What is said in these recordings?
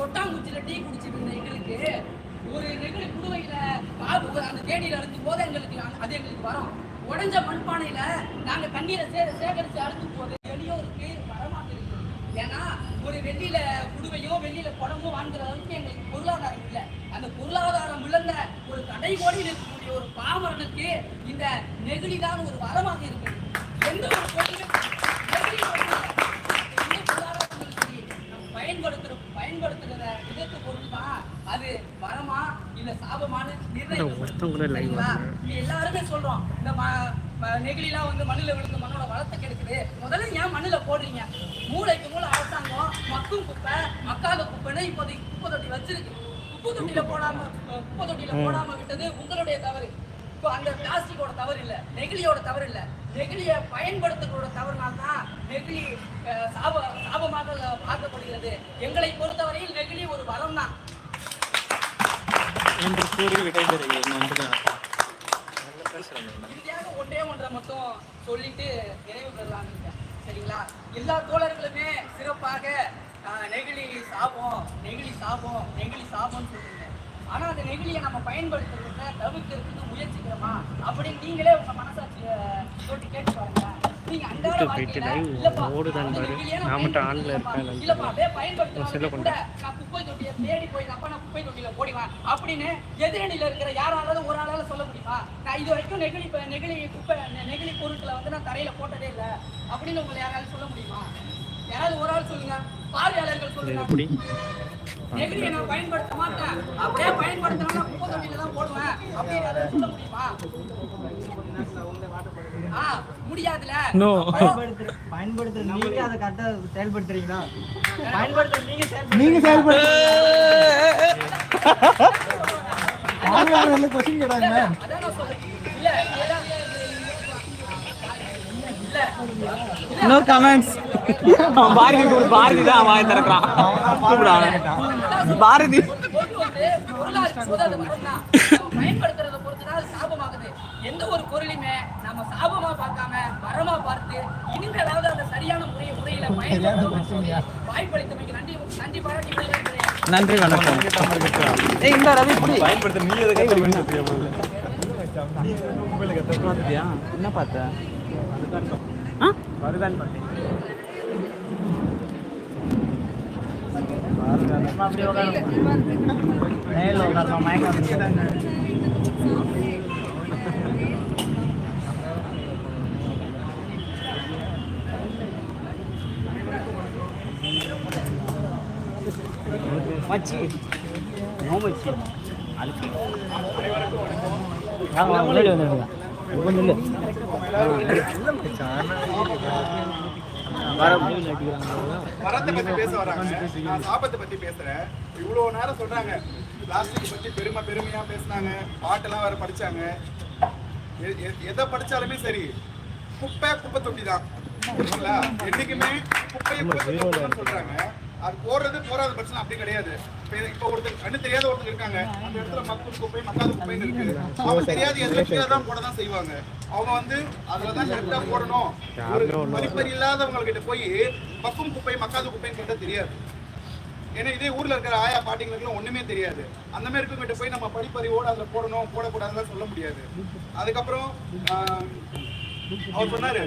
கொட்டாங்குச்சியில tea குடிச்சிட்டு இருந்த எங்களுக்கு ஒரு எங்களுக்கு குடுவையில பாபு அந்த தேடியில் அறுக்கும் போது எங்களுக்கு அது எங்களுக்கு வரும். உடஞ்ச மண்பானையில நாங்க தண்ணீரை சே சேகரிச்சு அறுக்கும் போது எளியோருக்கு வரமாக இருக்கு ஏன்னா ஒரு வெள்ளியில குடுவையோ வெள்ளியில குடமோ வாங்குற அளவுக்கு எங்களுக்கு பொருளாதாரம் இல்லை. அந்த பொருளாதாரம் இழந்த ஒரு கடை கோடியில் இருக்கக்கூடிய ஒரு பாமரனுக்கு இந்த நெகிழிதான் ஒரு வரமாக இருக்கு எந்த ஒரு பொருளும் நெகிழி மட்டும் இல்ல. எந்த பொருளாதாரங்களும் சரி, நம்ம பயன்படுத்துற பயன்படுத்துகிற விதத்து பொருள் தான் அது வரமா இல்ல சாபமானு நிர்ணயம் எல்லாருமே சொல்றோம். இந்த நெகிழிலாம் வந்து மண்ணுல விழுந்து மண்ணோட வளத்தை கெடுக்குது. முதல்ல ஏன் மண்ணுல போடுறீங்க? மூளைக்கு மூளை அரசாங்கம் மக்கும் குப்பை மக்காத குப்பைன்னு இப்போதைக்கு குப்பை தொட்டி வச்சிருக்கு. குப்பை தொட்டியில போடாம குப்பை தொட்டியில போடாம விட்டது உங்களுடைய தவறு. இப்போ அந்த பிளாஸ்டிக்கோட தவறு இல்ல நெகிழியோட தவறு இல்ல. நெகிழியை பயன்படுத்துறதோட தவறுனால தான் நெகிழி சாப சாபமாக பார்க்கப்படுகிறது. எங்களை பொறுத்தவரையில் நெகிழி ஒரு வரம் தான் என்று கூறி விடைபெறுகிறேன். இறுதியாக ஒன்றே ஒன்றை மட்டும் சொல்லிட்டு நிறைவு இருக்கேன். சரிங்களா? எல்லா தோழர்களுமே சிறப்பாக நெகிழி சாபம் நெகிழி சாபம் நெகிழி சாபம்னு சொல்றீங்க ஆனா அந்த நெகிழியை நம்ம பயன்படுத்துறதுல தவிர்க்கிறதுக்கு முயற்சிக்கிறோமா? அப்படின்னு நீங்களே உங்க மனசாட்சியை போட்டு கேட்டு பாருங்க. வீட்டுக்கு போயிட்டு இல்லப்பா, ஓடுதான் பாரு. நான் மட்டும் ஆன்ல. இருக்கேன் செல்லை கூட நான் குப்பை தொட்டியை தேடி போய் அப்பா நான் குப்பை தொட்டியில போடுவேன் அப்படின்னு எதிரணியில இருக்கிற யாராலும் ஒரு ஆளால சொல்ல முடியுமா? நான் இது வரைக்கும் நெகிழி நெகிழி குப்பை நெகிழி பொருட்களை வந்து நான் தரையில போட்டதே இல்ல. அப்படின்னு உங்களை யாராலும் சொல்ல முடியுமா? யாராவது ஒரு ஆள் சொல்லுங்க. பார்வையாளர்கள் சொல்லுங்க. நெகிழியை நான் பயன்படுத்த மாட்டேன். அப்படியே பயன்படுத்தினா குப்பை தொட்டியில தான் போடுவேன். அப்படின்னு யாராவது சொல்ல முடியுமா? முடியாதுல. நோ பயன்படுத்துற நீங்க அதை செயல்படுத்துறீங்களா? பயன்படுத்துற நீங்க செயல்படுத்துறீங்களா? நீங்க செயல்படுத்த பார்வையாளர்கள் கொஸ்டின் கேட்டாங்க அதான் நான் சொல்றேன். இல்ல ஏதாவது இல்ல. நோ கமெண்ட்ஸ் பாரதி பாரதி தான் வாய் திறக்கிறான். கூப்பிடாங்க பாரதி. பயன்படுத்துறத பொறுத்துதான் சாபமாகுது. எந்த ஒரு பொருளையுமே நம்ம சாபமா பார்க்காம பார்த்து இனிமேலாவது அந்த சரியான முறையை முறையில பயன்படுத்தணும்னு சொல்லி வாய்ப்பளித்தமைக்கு நன்றி நன்றி பாராட்டி விடைபெறுகிறேன். நன்றி வணக்கம். ஏய் இந்த ரவி புடி பயன்படுத்த நீ எதை கற்றுக்கணும் பார்த்தியா என்ன பார்த்த? வருதான் பண்ணி. நேர்ல உட்காரணும், மயக்கம் மச்சி நோ மச்சி. வரத்தை பத்தி பேச வராங்க. நான் சாபத்தை பத்தி பேசுறேன். இவ்வளவு நேரம் சொல்றாங்க. பிளாஸ்டிக் பத்தி பெருமை பெருமையா பேசுனாங்க. பாட்டெல்லாம் வேற படிச்சாங்க. எதை படிச்சாலுமே சரி. குப்பை குப்பை தொட்டி தான் என்னைக்குமே குப்பையை சொல்றாங்க. அது போடுறது போறாத பிரச்சனை அப்படி கிடையாது. இப்ப ஒருத்தர் கண்ணு தெரியாத ஒருத்தர் இருக்காங்க. அந்த இடத்துல மக்கும் குப்பை மக்காத குப்பைன்னு இருக்கு. அவங்க தெரியாது எதுல கீழே தான் போட தான் செய்வாங்க. அவங்க வந்து அதுலதான் கரெக்டா போடணும். ஒரு மதிப்பறி இல்லாதவங்க கிட்ட போய் மக்கும் குப்பை மக்காத குப்பைன்னு கேட்டா தெரியாது. ஏன்னா இதே ஊர்ல இருக்கிற ஆயா பாட்டிங்களுக்குலாம் ஒண்ணுமே தெரியாது. அந்த மாதிரி இருக்கவங்கிட்ட போய் நம்ம படிப்பறிவோடு அதுல போடணும் போடக்கூடாதுன்னு சொல்ல முடியாது. அதுக்கப்புறம் ஆஹ், அவர் சொன்னாரு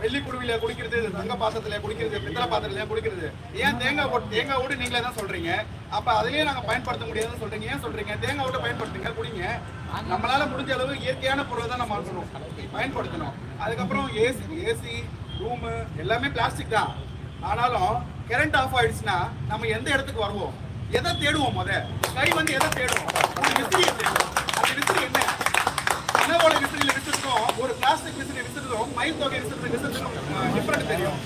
வெள்ளி குடுவில குடிக்கிறது தங்க பாத்திரத்துல குடிக்கிறது பித்தளை பாத்திரத்துல குடிக்கிறது ஏன் தேங்காய் ஓட்டு தேங்காய் ஓடு நீங்களே தான் சொல்றீங்க? அப்ப அதுலயே நாங்க பயன்படுத்த முடியாதுன்னு சொல்றீங்க. ஏன் சொல்றீங்க? தேங்காய் ஓட்டு பயன்படுத்துங்க குடிங்க. நம்மளால முடிஞ்ச அளவு இயற்கையான பொருளை தான் நம்ம இருக்கணும் பயன்படுத்தணும். அதுக்கப்புறம் ஏசி ஏசி ரூமு எல்லாமே பிளாஸ்டிக் தான். ஆனாலும் கரண்ட் ஆஃப் ஆயிடுச்சுன்னா நம்ம எந்த இடத்துக்கு வருவோம்? எதை தேடுவோம் முத கை வந்து எதை தேடுவோம் அந்த விசிறியை தேடுவோம் அந்த விசிறி என்ன கனவோட விசிறியில விசிறதும் ஒரு பிளாஸ்டிக் விசிறி மயில் தொகை விசிறது விசிறதுக்கும் டிஃபரெண்ட் தெரியும்.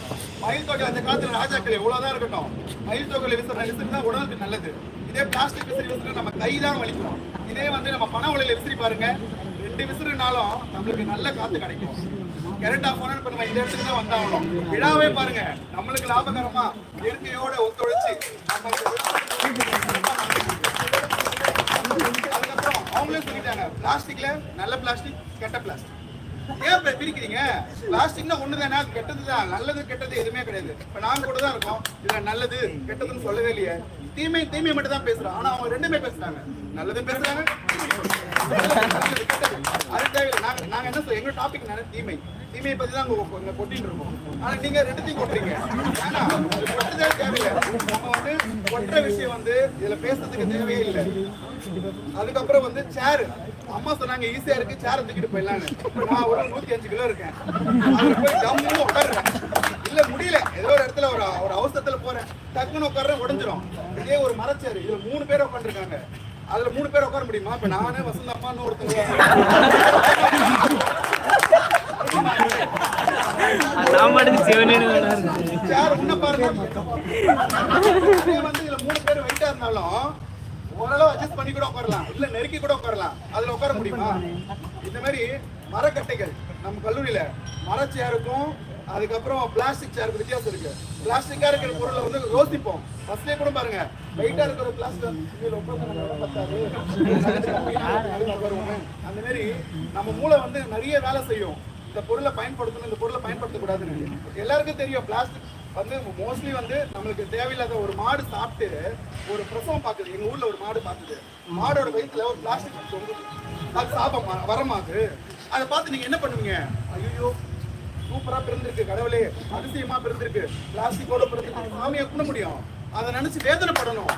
மயில் தொகை அந்த காலத்துல ராஜாக்கள் எவ்வளவுதான் இருக்கட்டும். மயில் தொகையில விசிற விசிறி தான் உடலுக்கு நல்லது. இதே பிளாஸ்டிக் விசிறி விசிறி நம்ம கை தான் வலிக்கும். இதே வந்து நம்ம பண உலையில விசிறி பாருங்க. ரெண்டு விசிறுனாலும் நம்மளுக்கு நல்ல காத்து கிடைக்கும். கரெக்டா போன இப்போ இப்ப நம்ம இந்த இடத்துக்கு தான் வந்தாகணும். விழாவே பாருங்க. நம்மளுக்கு லாபகரமா இயற்கையோட ஒத்துழைச்சு நம்ம அதுக்கப்புறம் அவங்களே சொல்லிட்டாங்க பிளாஸ்டிக்ல நல்ல பிளாஸ்டிக் கெட்ட பிளாஸ்டிக் ஏன் இப்ப பிரிக்கிறீங்க? பிளாஸ்டிக்னா ஒண்ணுதானே? அது கெட்டது தான் நல்லது கெட்டது எதுவுமே கிடையாது. இப்ப நாங்க கூட தான் இருக்கோம். இதுல நல்லது கெட்டதுன்னு சொல்லவே இல்லையே. தீமை தீமை மட்டும் தான் பேசுறோம். ஆனா அவங்க ரெண்டுமே பேசுறாங்க. நல்லதும் பேசுறாங்க அது தேவையில்லை. நாங்க நாங்க என்ன சொல்ல எங்க டாபிக் என்ன தீமை. தீமையை பத்தி தான் உங்க கொட்டிட்டு இருக்கோம். ஆனா நீங்க ரெண்டுத்தையும் கொட்டுறீங்க. ஏன்னா அது தேவையில்லை. நம்ம வந்து கொட்டுற விஷயம் வந்து இதுல பேசுறதுக்கு தேவையே இல்லை. அதுக்கப்புறம் வந்து சேரு அம்மா சொன்னாங்க ஈஸியா இருக்கு. சேர் தூக்கிட்டு போயிடலான்னு. நான் ஒரு நூத்தி அஞ்சு கிலோ இருக்கேன். அதுல போய் ஜம்முன்னு உட்காடுறேன் இல்ல முடியல. ஏதோ ஒரு இடத்துல ஒரு ஒரு அவசரத்துல போறேன். டக்குன்னு உட்காடுறேன் உடஞ்சிரும். இதே ஒரு மரச்சேர் இதுல மூணு பேர் உட்காந்துருக்காங்க. அதுல மூணு பேர் உட்கார முடியுமா? இப்ப நானே வசந்த அம்மான்னு ஒருத்தங்க. நான் மட்டும் சிவனேன்னு சேர் முன்ன பாருங்க வந்து இதுல மூணு பேர் வெயிட்டா இருந்தாலும் ஓரளவு அட்ஜஸ்ட் பண்ணி கூட உட்காரலாம் இல்ல நெருக்கி கூட உட்காரலாம் அதுல உட்கார முடியுமா இந்த மாதிரி மரக்கட்டைகள் நம்ம கல்லூரியில மரச்சேருக்கும் அதுக்கப்புறம் பிளாஸ்டிக் சேருக்கு வித்தியாசம் இருக்கு பிளாஸ்டிக்கா இருக்கிற பொருளை வந்து யோசிப்போம் ஃபர்ஸ்ட்லயே கூட பாருங்க வெயிட்டா இருக்கிற பிளாஸ்டிக் அந்த மாதிரி நம்ம மூளை வந்து நிறைய வேலை செய்யும். இந்த பொருளை பயன்படுத்தணும் இந்த பொருளை பயன்படுத்தக்கூடாதுன்னு எல்லாருக்கும் தெரியும் பிளாஸ்டிக் வந்து மோஸ்ட்லி வந்து நம்மளுக்கு தேவையில்லாத ஒரு மாடு சாப்பிட்டு ஒரு பிரசவம் பார்க்குது. எங்கள் ஊரில் ஒரு மாடு பார்த்துது மாடோட வயிற்றுல ஒரு பிளாஸ்டிக் தொங்குது. அது சாபமா வரமா அது அதை பார்த்து நீங்கள் என்ன பண்ணுவீங்க? ஐயோ சூப்பராக பிறந்திருக்கு கடவுளே. அதிசயமாக பிறந்திருக்கு. பிளாஸ்டிக்கோட பிறந்திருக்கு. சாமியை கூட முடியும். அதை நினச்சி வேதனைப்படணும்.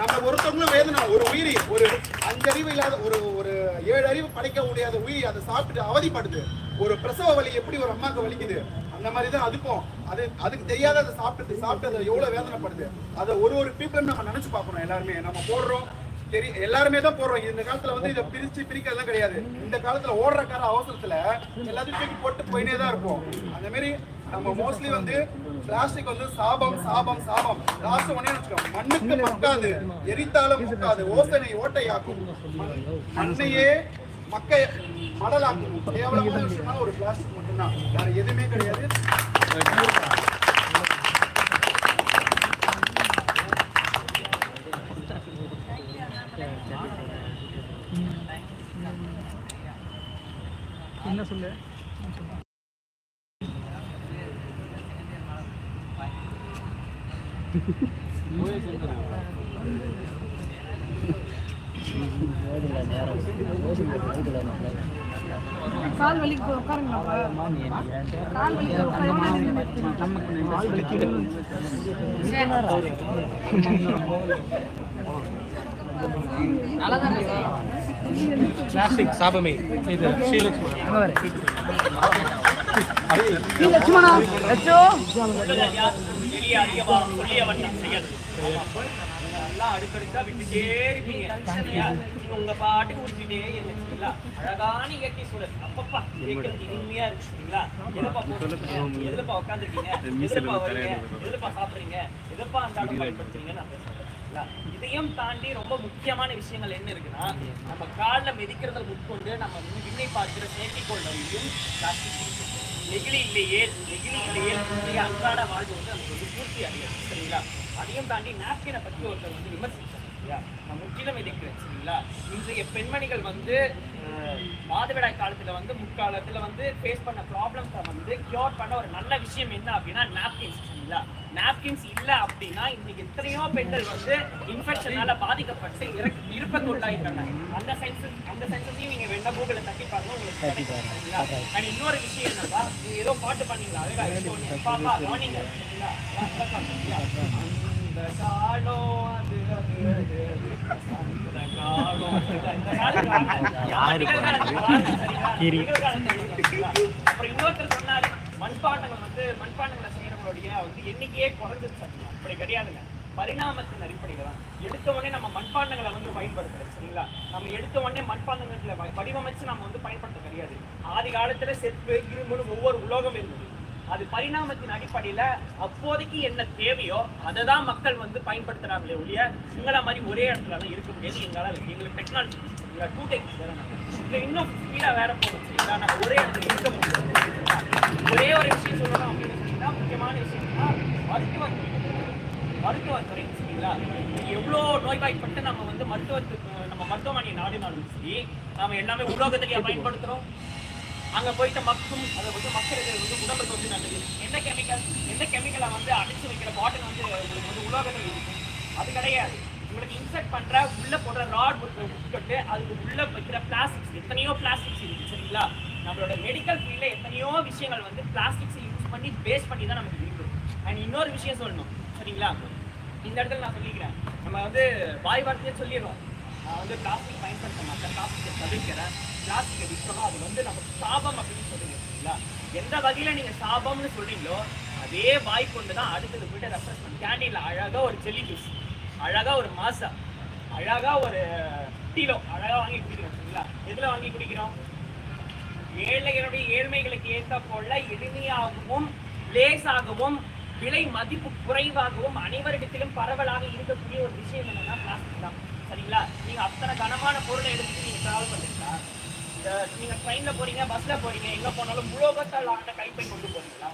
நம்ம ஒருத்தவங்களும் வேதனை ஒரு உயிரி ஒரு அஞ்சறிவு இல்லாத ஒரு ஒரு ஏழு அறிவு படைக்க முடியாத உயிரி அதை சாப்பிட்டு அவதிப்படுது. ஒரு பிரசவ வலி எப்படி ஒரு அம்மாக்கு வலிக்குது? அந்த மாதிரி தான் அதுக்கும். அது அதுக்கு தெரியாத அதை சாப்பிட்டு சாப்பிட்டு அதை எவ்வளவு வேதனைப்படுது? அதை ஒரு ஒரு பீப்புளும் நம்ம நினைச்சு பார்க்கணும் எல்லாருமே. நம்ம போடுறோம். தெரி எல்லாருமே தான் போடுறோம். இந்த காலத்துல வந்து இதை பிரிச்சு பிரிக்கிறதுலாம் கிடையாது. இந்த காலத்துல ஓடுற கார அவசரத்துல எல்லாத்தையும் தூக்கி போட்டு போயினே தான் இருப்போம். அந்த மாதிரி நம்ம மோஸ்ட்லி வந்து பிளாஸ்டிக் வந்து சாபம் சாபம் சாபம். லாஸ்ட் ஒன்னே வச்சுக்கோங்க மண்ணுக்கு மக்காது எரித்தாலும் மக்காது ஓசனை ஓட்டையாக்கும். மண்ணையே மக்க மடலாக்கும் கேவலமான ஒரு பிளாஸ்டிக் மட்டும்தான். வேற எதுவுமே கிடையாது. கால் வலிக்கு கால் பிளாஸ்டிக் சாபமே. இது ஸ்ரீலட்சுமி லட்சுமணா லட்சோ பெரிய அதிகமா சொல்லிய வண்ணம் செயல் எல்லாம் அடுக்கடுக்கா விட்டுட்டே இருப்பீங்க. சரியா? நீங்க உங்க பாட்டுக்கு அழகான இயற்கை சூழல் அப்பப்பா கேட்கறதுக்கு இனிமையா இருக்கு சரிங்களா? எதுப்பா உட்காந்துருக்கீங்க எதுப்பா வரீங்க? சாப்பிடுறீங்க? எதுப்பா அந்த பயன்படுத்துறீங்க நான் பேசுறேன்? இதையும் தாண்டி ரொம்ப முக்கியமான விஷயங்கள் என்ன இருக்குன்னா நம்ம காலில் மிதிக்கிறத முற்கொண்டு நம்ம விண்ணை பார்க்கிற செயற்கைக்கோள் வழியும் பிளாஸ்டிக் நெகிழி இல்லையே நெகிழி இல்லையே நிறைய அன்றாட வாழ்வு வந்து நமக்கு வந்து பூர்த்தி அடையாது சரிங்களா? அதையும் தாண்டி நாப்கினை பற்றி ஒருத்தர் வந்து விமர்சித்தார் சரியா? நான் முற்றிலும் எதிர்க்கிறேன் சரிங்களா இன்றைய பெண்மணிகள் வந்து மாதவிடாய் காலத்துல வந்து முற்காலத்துல வந்து ஃபேஸ் பண்ண ப்ராப்ளம்ஸை வந்து கியூர் பண்ண ஒரு நல்ல விஷயம் என்ன அப்படின்னா நாப்கின்ஸ் சரிங்களா? நாப்கின்ஸ் இல்ல அப்படின்னா இன்னைக்கு எத்தனையோ பெண்கள் வந்து இன்ஃபெக்ஷனால பாதிக்கப்பட்டு இறக்க இருப்பத்துள்ளாயிட்டாங்க அந்த சென்ஸ் அந்த சென்சஸையும் நீங்க வேணா கூகுள்ல தட்டி பாருங்க உங்களுக்கு. சரிங்களா? அண்ட் இன்னொரு விஷயம் என்னன்னா நீங்க ஏதோ பாட்டு பண்ணீங்களா அழகா பாப்பா கவனிங்க சரிங்களா? யார் சரிங்களா? அப்புறம் இன்னொருத்தர் சொன்னாரு மண்பாண்டங்கள் வந்து மண்பாண்டங்களை செய்யறவங்களுடைய வந்து எண்ணிக்கையே குறைஞ்சிருச்சு அப்படி கிடையாதுங்க. பரிணாமத்தின் அடிப்படையில தான். எடுத்த உடனே நம்ம மண்பாண்டங்களை வந்து பயன்படுத்துறோம் சரிங்களா? நம்ம எடுத்த உடனே மண்பாண்டங்களை வடிவமைச்சு நம்ம வந்து பயன்படுத்த கிடையாது ஆதி காலத்துல செப்பு இரும்புன்னு ஒவ்வொரு உலோகம் இருந்தது. அது பரிணாமத்தின் அடிப்படையில அப்போதைக்கு என்ன தேவையோ அதை தான் மக்கள் வந்து பயன்படுத்துறாங்களே ஒழிய உங்களை மாதிரி ஒரே இடத்துல தான் இருக்க முடியாது. எங்களால் எங்களுக்கு டெக்னாலஜி டூ டெக்ஸ் இதுல இன்னும் ஸ்பீடாக வேற போகும் சரிங்களா ஒரே இடத்துல இருக்க முடியாது. ஒரே ஒரு விஷயம் சொல்லணும் அப்படின்னு சொன்னீங்கன்னா முக்கியமான விஷயம்னா மருத்துவத்துறை மருத்துவத்துறை சரிங்களா? எவ்வளோ நோய்வாய்ப்பட்டு நம்ம வந்து மருத்துவத்துக்கு நம்ம மருத்துவமனை நாடினாலும் சரி நாம எல்லாமே உலோகத்திலேயே பயன்படுத்துகிறோம் அங்க போயிட்டு மக்கும் அதை வந்து மக்களுக்கு வந்து உடம்புக்கு வந்து நல்லது எந்த கெமிக்கல் எந்த கெமிக்கலை வந்து அடிச்சு வைக்கிற பாட்டில் வந்து உங்களுக்கு வந்து உலோகத்தில் இருக்கும் அது கிடையாது. உங்களுக்கு இன்செக்ட் பண்ற உள்ள போடுற ராட் உட்கட்டு அதுக்கு உள்ள வைக்கிற பிளாஸ்டிக்ஸ் எத்தனையோ பிளாஸ்டிக்ஸ் இருக்கு சரிங்களா? நம்மளோட மெடிக்கல் ஃபீல்ட்ல எத்தனையோ விஷயங்கள் வந்து பிளாஸ்டிக்ஸ் யூஸ் பண்ணி பேஸ் பண்ணி தான் நமக்கு இருக்கு. அண்ட் இன்னொரு விஷயம் சொல்லணும் சரிங்களா? இந்த இடத்துல நான் சொல்லிக்கிறேன். நம்ம வந்து வாய் வார்த்தையே சொல்லிடுறோம் நான் வந்து பிளாஸ்டிக் பயன்படுத்த மாட்டேன். பிளாஸ்டிக்கை தவிர்க்கிறேன். பிளாஸ்டிக்கை விற்கணும் அது வந்து நம்ம சாபம் அப்படின்னு சொல்லுங்க சரிங்களா எந்த வகையில நீங்க சாபம்னு சொல்றீங்களோ அதே வாய் கொண்டு தான் அடுத்தது போயிட்டு ரெஃப்ரெஷ்மெண்ட் கேண்டீன்ல அழகா ஒரு செல்லி ஜூஸ் அழகா ஒரு மாசா அழகா ஒரு டீலோ அழகா வாங்கி குடிக்கிறோம் சரிங்களா எதுல வாங்கி குடிக்கிறோம்? ஏழைகளுடைய ஏழ்மைகளுக்கு ஏற்ற போல எளிமையாகவும் லேசாகவும் விலை மதிப்பு குறைவாகவும் அனைவரிடத்திலும் பரவலாக இருக்கக்கூடிய ஒரு விஷயம் என்னன்னா பிளாஸ்டிக் தான். சரிங்களா? நீங்க அத்தனை கனமான பொருளை எடுத்துட்டு நீங்க டிராவல் பண்ணுறீங்களா நீங்க ட்ரெயின்ல போறீங்க பஸ்ல போறீங்க எங்க போனாலும் உலோகத்தால் ஆன கைப்பை கொண்டு போறீங்களா?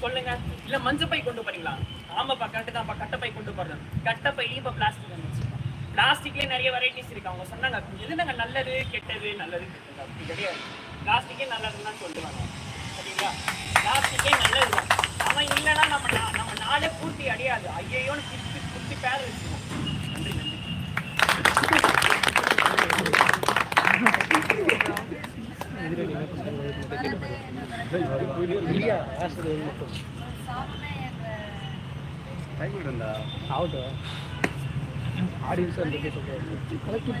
சொல்லுங்க. இல்ல மஞ்சப்பை கொண்டு போறீங்களா? ஆமாப்பா கரெக்ட் தான்ப்பா கட்டப்பை கொண்டு போறது. கட்டப்பையிலையும் இப்ப பிளாஸ்டிக் வந்துச்சு பிளாஸ்டிக்லயே நிறைய வெரைட்டிஸ் இருக்கு. அவங்க சொன்னாங்க எதுனாங்க நல்லது கெட்டது? நல்லது கெட்டது. அப்படி கிடையாது. பிளாஸ்டிக்கே நல்லதுன்னு தான் சொல்லுவாங்க. சரிங்களா? பிளாஸ்டிக்கே நல்லது அவன் இல்லைன்னா நம்ம நா- நம்ம நாளே பூர்த்தி அடையாது. ஐயோன்னு திருப்பி திருப்பி பேர வச்சுக்கோம் நன்றி நன்றி. ஆடியன்ஸ் பிடிக்கிறது பாலிஸ்டிக்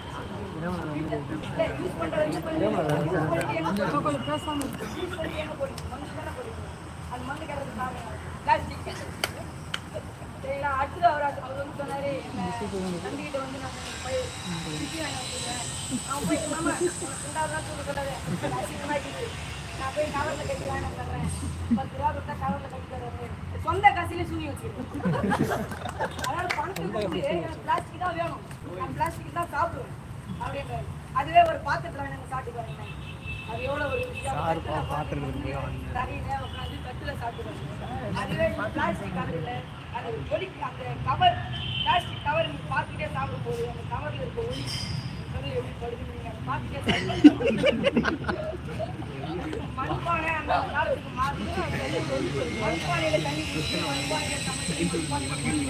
நான் போய் நான் போய் கவர்ல கட்டி வாங்கி பத்து ரூபா கொடுத்தா கவர்ல கட்டி சொந்த காசுல சூனி வச்சிருக்கேன் அதனால பணத்துக்கு வந்து பிளாஸ்டிக் தான் வேணும். நான் பிளாஸ்டிக் தான் சாப்பிடுவேன். அப்படின்றாரு. அதுவே ஒரு பாத்திரத்துல வாங்கி சாப்பிட்டு பாருங்க. அது எவ்வளவு ஒரு தரையில உட்காந்து தட்டுல சாப்பிடுவாங்க அதுவே பிளாஸ்டிக் கவர்ல அந்த ஒலி அந்த கவர் பிளாஸ்டிக் கவர் நீங்க பார்த்துட்டே சாப்பிடும் போது அந்த கவர்ல இருக்க ஒலி கவர்ல எப்படி படுது நீங்க அதை பார்த்துட்டே சாப்பிடுங்க. மண்பானை அந்த காலத்துக்கு மாறுது மண்பானையில தண்ணி குடிச்சு மண்பானையில சமைச்சு மண்பானையில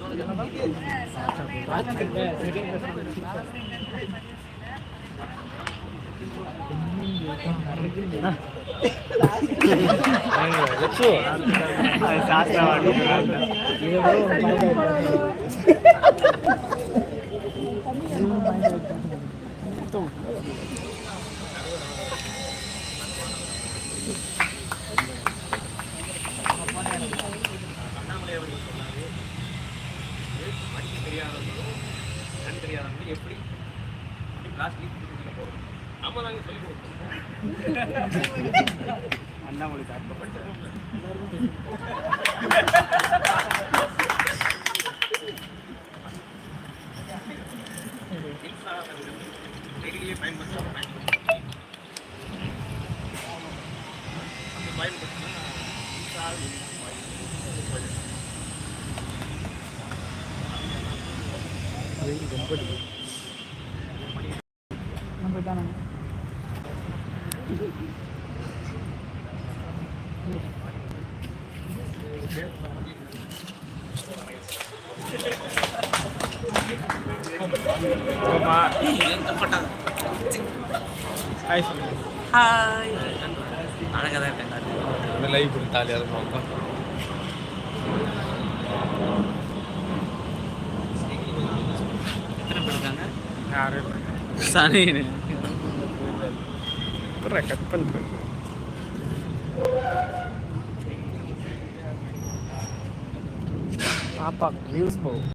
நாங்க டெய்லியே பயன்படுத்தலாம் அப்படி பயன்படுத்தினா மின்சாரம் நம்ம தானே ஹாய் ஹாய் அழகாக தான். இருக்காங்க? லைவ் கொடுத்தாலே அது பார்ப்போம் சனி கட் பண்ணுறேன் பாப்பா நியூஸ் போகும்